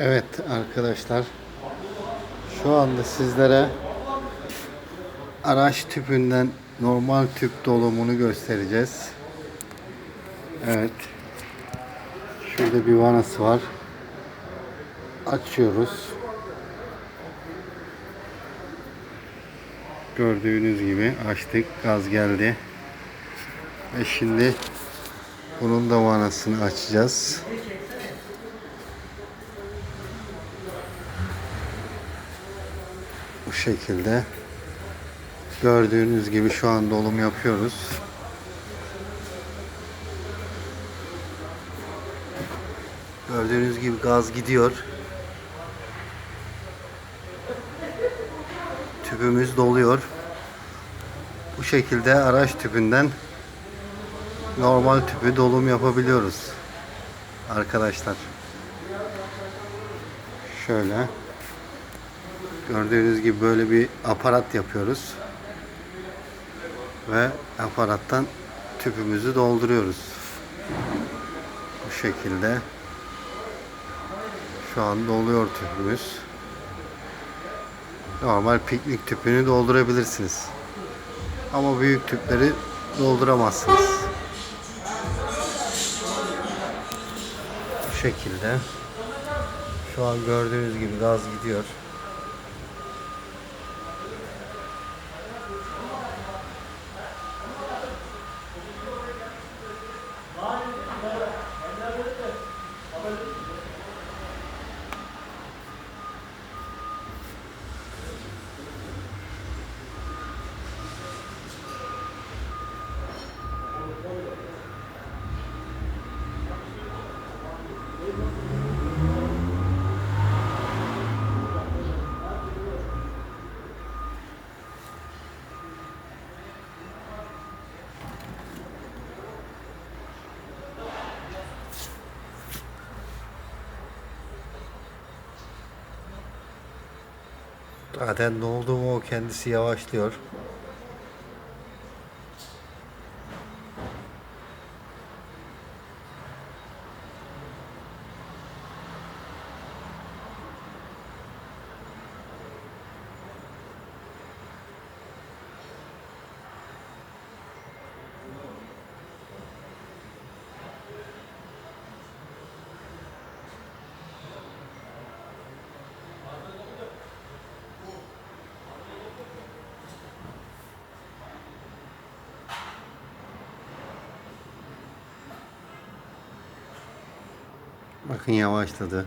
Evet arkadaşlar şu anda sizlere araç tüpünden normal tüp dolumunu göstereceğiz. Evet. Şurada bir vanası var. Açıyoruz. Gördüğünüz gibi açtık. Gaz geldi. Ve şimdi bunun da vanasını açacağız. Bu şekilde gördüğünüz gibi şu an dolum yapıyoruz. Gördüğünüz gibi gaz gidiyor. Tüpümüz doluyor. Bu şekilde araç tüpünden normal tüpü dolum yapabiliyoruz. Arkadaşlar. Şöyle. Gördüğünüz gibi böyle bir aparat yapıyoruz. Ve aparattan tüpümüzü dolduruyoruz. Bu şekilde. Şu an doluyor tüpümüz. Normal piknik tüpünü doldurabilirsiniz. Ama büyük tüpleri dolduramazsınız. Bu şekilde. Şu an gördüğünüz gibi gaz gidiyor. Zaten doldu mu o kendisi yavaşlıyor. Bakın yavaşladı.